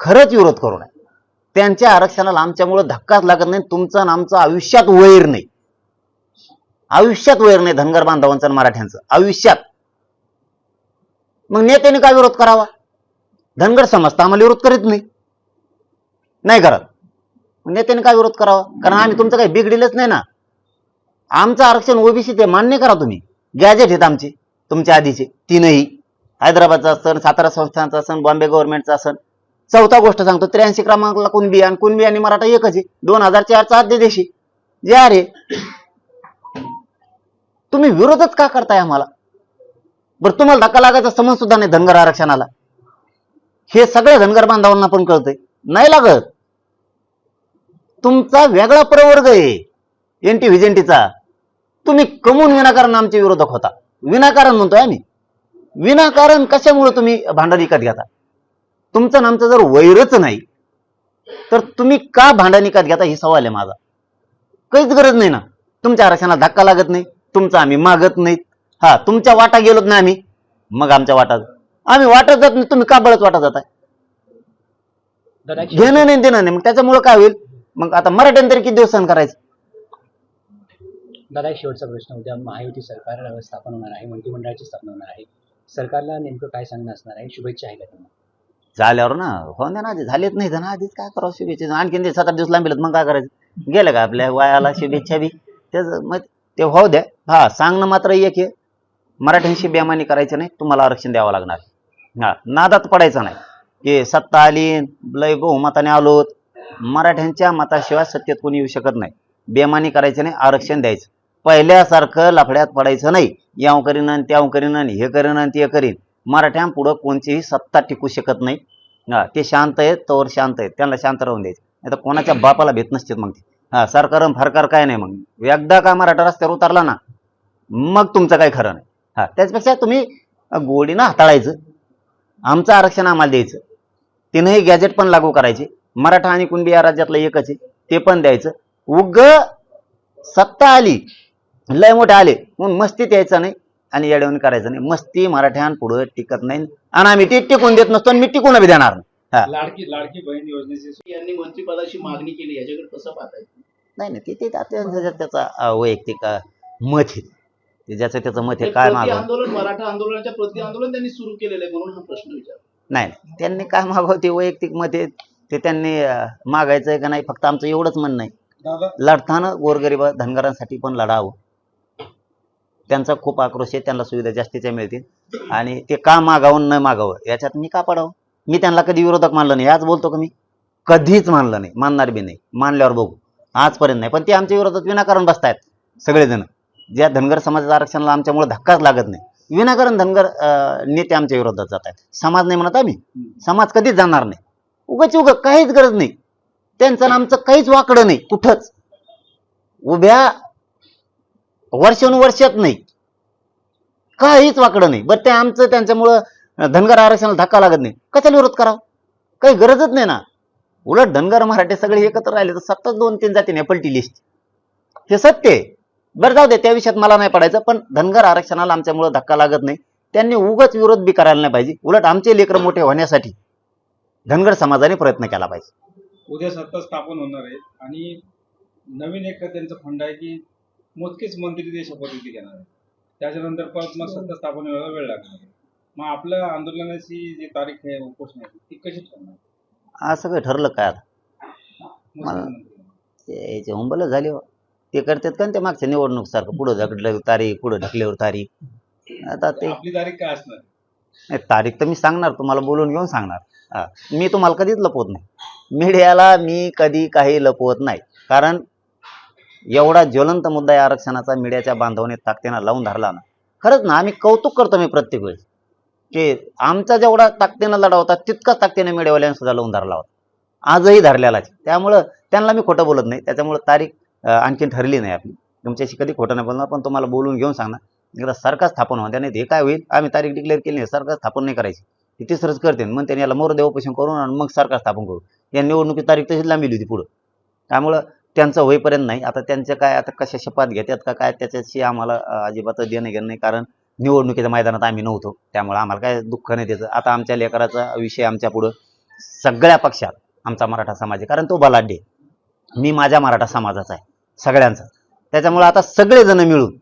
खरंच विरोध करू नये. त्यांच्या आरक्षणाला आमच्यामुळं धक्काच लागत नाही तुमचं आणि आमचं आयुष्यात वैर नाही. आयुष्यात वैर नाही धनगर बांधवांचं आणि मराठ्यांचं. आयुष्यात. मग नेत्याने काय विरोध करावा? धनगर समाज तर आम्हाला विरोध करीत नाही. नाही करत. नेत्याने काय विरोध करावा? कारण आम्ही तुमचं काही बिघडिलच नाही ना. आमचं आरक्षण ओबीसी ते मान्य करा तुम्ही. गॅजेट आहेत आमचे तुमच्या आधीचे. तीनही. हैदराबादचा असन सातारा संस्थानचा असन बॉम्बे गव्हर्नमेंटचा असन चौथा गोष्ट सांगतो त्र्याऐंशी क्रमांकाला कुणबी आणि कुणबी आणि मराठा एकच आहे. दोन हजार चारचा अध्यादेशी जे अरे तुम्ही विरोधच का करताय आम्हाला? बरं तुम्हाला धक्का लागायचा समज सुद्धा नाही धनगर आरक्षणाला. हे सगळ्या धनगर बांधवांना पण कळतंय. नाही लागत. तुमचा वेगळा प्रवर्ग आहे एनटी व्हिजेंटीचा तुम्ही कमवून विनाकारण आमचे विरोधक होता. विनाकारण म्हणतोय आम्ही. विनाकारण कशामुळे तुम्ही भांडण विकत घेता? तुमचं आमचं जर वैरच नाही तर तुम्ही का भांडण विकत घेता? ही सवाल आहे माझा. काहीच गरज नाही ना. तुमच्या आरक्षणाला धक्का लागत नाही तुमचं आम्ही मागत नाहीत. हा तुमच्या वाटा गेलोत ना आम्ही? मग आमच्या वाटात आम्ही वाटत जात नाही तुम्ही का बळच वाटत जाताय? घेणं नाही देणं नाही. मग त्याच्यामुळे काय होईल? मग आता मराठ्यां तरी किती दिवस सहन करायचं? दादा एक शेवटचा प्रश्न उद्या महायुती सरकार स्थापन होणार आहे मंत्रिमंडळाची स्थापना होणार आहे. सरकारला नेमकं काय सांगणं असणार आहे? शुभेच्छा आहे का त्यांना झाल्यावर ना हो ना आधी झालेच नाही ना आधीच काय करावं शुभेच्छा? आणखीन ते सात आठ दिवस लांबिलत मग काय करायचं? गेलं का आपल्या वयाला शुभेच्छा बी? त्याच मग ते होऊ द्या हा सांगणं मात्र एक आहे. मराठ्यांशी बेमानी करायचं नाही तुम्हाला आरक्षण द्यावं लागणार. हा नादात पडायचं नाही. की सत्ता आली लय बहुमताने आलोत. मराठ्यांच्या मताशिवाय सत्तेत कोणी येऊ शकत नाही. बेमानी करायचं नाही आरक्षण द्यायचं. पहिल्यासारखं लफड्यात पडायचं नाही. याव करीन आणि त्याव करीन आणि हे करीन आणि ते करीन. मराठ्यांपुढं कोणतीही सत्ता टिकू शकत नाही. हा ते शांत आहेत तोवर शांत आहेत. त्यांना शांत राहून द्यायचं. नाही तर कोणाच्या बापाला भेट नसते मग ते. हा सरकार फरकार काय नाही मग. एकदा का मराठा रस्त्यावर उतरला ना मग तुमचं काही खरं नाही. हा त्याच्यापेक्षा तुम्ही गोडीनं हाताळायचं. आमचं आरक्षण आम्हाला द्यायचं. तिनंही गॅजेट पण लागू करायचे. मराठा आणि कुणबी या राज्यातलं एकच आहे. ते पण द्यायचं. उग सत्ता आली. लय मोठे आले. म्हणून मस्तीत यायचं नाही आणि येडवणी करायचं नाही. मस्ती मराठ्यांपुढं टिकत नाही आणि आम्ही ते टिकून देत नसतो आणि मी टिकून बी देणार नाही. हा. लाडकी लाडकी बहीण योजनेची यांनी मंत्रिपदाची मागणी केली. याच्याकडे कसं पाहताय? नाही नाही. ते ते त्या- त्या- त्याचा वैयक्तिक मत आहे. ते ज्याचं त्याचं मत आहे हे काय प्रति मागव आंदोलन मराठा आंदोलनाच्या प्रति आंदोलन त्यांनी सुरू केलेलं आहे म्हणून हा प्रश्न विचार नाही. त्यांनी काय मागावं ते वैयक्तिक मत आहे. ते त्यांनी अ, मागायचं आहे का नाही? फक्त आमचं एवढंच म्हणणं आहे. दादा. लढताना गोरगरीब धनगरांसाठी पण लढावं. त्यांचा खूप आक्रोश आहे त्यांना सुविधा जास्तीच्या मिळतील. आणि ते का मागावं न मागावं याच्यात मी का पडावं? मी त्यांना कधी विरोधक मानलं नाही. आज बोलतो का मी? कधीच मानलं नाही. मानणार बी नाही. मानल्यावर बघू. आजपर्यंत नाही. पण ते आमच्या विरोधात विनाकारण बसतायत सगळेजण. ज्या धनगर समाजाच्या आरक्षणाला आमच्यामुळे धक्काच लागत नाही. विनाकारण धनगर नेते आमच्या विरोधात जात आहेत समाज नाही म्हणत आम्ही. समाज कधीच जाणार नाही. उगाच उग काहीच गरज नाही. त्यांचं आमचं काहीच वाकडं नाही. कुठंच. उभ्या वर्षानुवर्षात नाही. काहीच वाकडं नाही. बरं ते आमचं त्यांच्यामुळं धनगर आरक्षणाला धक्का लागत नाही. कशाला विरोध करावा? काही गरजच नाही ना. उलट धनगर मराठे सगळे एकत्र राहिले तर सतत दोन तीन जाती पलटी लिस्ट हे सत्य आहे. बरं जाऊ दे त्या विषयात मला नाही पडायचं पण धनगर आरक्षणाला आमच्यामुळं धक्का लागत नाही. त्यांनी उगाच विरोध बी करायला नाही पाहिजे. उलट आमचे लेकर मोठे होण्यासाठी धनगर समाजाने प्रयत्न केला पाहिजे. उद्या सत्ता स्थापन होणार आहे. आणि नवीन एक त्यांचं फंड आहे की मोजकेच मंत्री ते शपथविधी घेणार आहे. त्याच्यानंतर परत मग सत्ता स्थापन व्हायला वेळ लागणार आहे. मग आपल्या आंदोलनाची जी तारीख आहे उपोषणाची ती कशी ठरणार? आज सगळं ठरलं काय आता? मला- मुख्यमंत्री ते याचे हुंबल झाले हो. ते करतात का न ते मागच्या निवडणूक सारखं पुढं ढकलल्यावर तारीख पुढं ढकल्यावर तारीख? आता ते आपली तारीख काय असणार? नाही तारीख तर मी सांगणार तुम्हाला बोलून घेऊन सांगणार. हा मी तुम्हाला कधीच लपवत नाही. मीडियाला मी कधी काही लपवत नाही. कारण एवढा ज्वलंत मुद्दा या आरक्षणाचा मीडियाच्या बांधवाने ताकदीनं लावून धरला ना. खरंच ना आम्ही कौतुक करतो मी प्रत्येक वेळेस. की आमचा जेवढा ताकदीनं लढा होता तितकाच ताकदीने मीडियावाल्यांनी सुद्धा लावून धरला होता. आजही धरलेलाच आहे. त्यामुळं त्यांना मी खोटं बोलत नाही. त्याच्यामुळं तारीख आणखीन ठरली नाही आपली. तुमच्याशी कधी खोटं नाही बोलणार पण तुम्हाला बोलून घेऊन सांगणार. एकदा सरकार स्थापन होणार त्याने हे काय होईल? आम्ही तारीख डिक्लेअर केली नाही सरकार स्थापन नाही करायची. ती तिसरंच करते मग त्यांनी याला मोर देवपोषण करून आणि मग सरकार स्थापन करू. या निवडणुकीची तारीख तशीच लांबली होती पुढं. त्यामुळं त्यांचं होईपर्यंत नाही. आता त्यांचं काय आता कशा शपथ घेतात का काय त्याच्याशी आम्हाला अजिबात देणं घेणं नाही. कारण निवडणुकीच्या मैदानात आम्ही नव्हतो. त्यामुळे आम्हाला काय दुःख नाही त्याचं. आता आमच्या लेकराचा विषय आमच्या पुढं सगळ्या पक्षात आमचा मराठा समाज आहे. कारण तो बलाढ्य मी माझ्या मराठा समाजाचा आहे. सगळ्यांचा. त्याच्यामुळे आता सगळेजण मिळून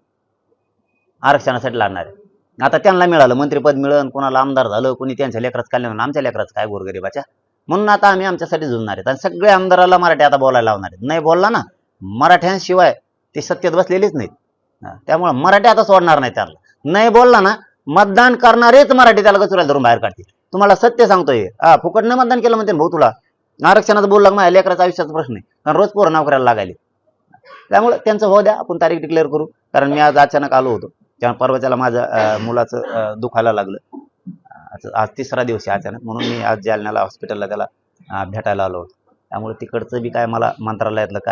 आरक्षणासाठी लढणार आहे. आता त्यांना मिळालं मंत्रिपद मिळलं कोणाला आमदार झालं कोणी त्यांच्या लेकरात कल्याण आमच्या लेकरात काय गोरगरिबाच्या? म्हणून आता आम्ही आमच्यासाठी झुंजणार आहेत. आणि सगळ्या आमदाराला मराठी आता बोलायला लावणार आहेत. नाही बोलला ना मराठ्यांशिवाय ते सत्तेत बसलेलेच नाहीत. त्यामुळे मराठी आता सोडणार नाही त्याला नाही बोलला ना मतदान करणारेच मराठी त्याला गचुराला धरून बाहेर काढतील. तुम्हाला सत्य सांगतोय. हा फुकट मतदान केलं म्हणते भाऊ तुला? आरक्षणाचं बोलला माझ्या लेकराचा आयुष्याचा प्रश्न आहे. कारण रोज पोरं नोकऱ्याला लागायले. त्यामुळे त्यांचं हो द्या आपण तारीख डिक्लेअर करू. कारण मी आज अचानक आलो होतो. त्यामुळे परवाच्याला माझ्या मुलाचं दुखायला लागलं. आज आज तिसरा दिवस आहे अचानक. म्हणून मी आज जालन्याला हॉस्पिटलला त्याला भेटायला आलो त्यामुळे तिकडचं बी काय मला मंत्रालयातलं काय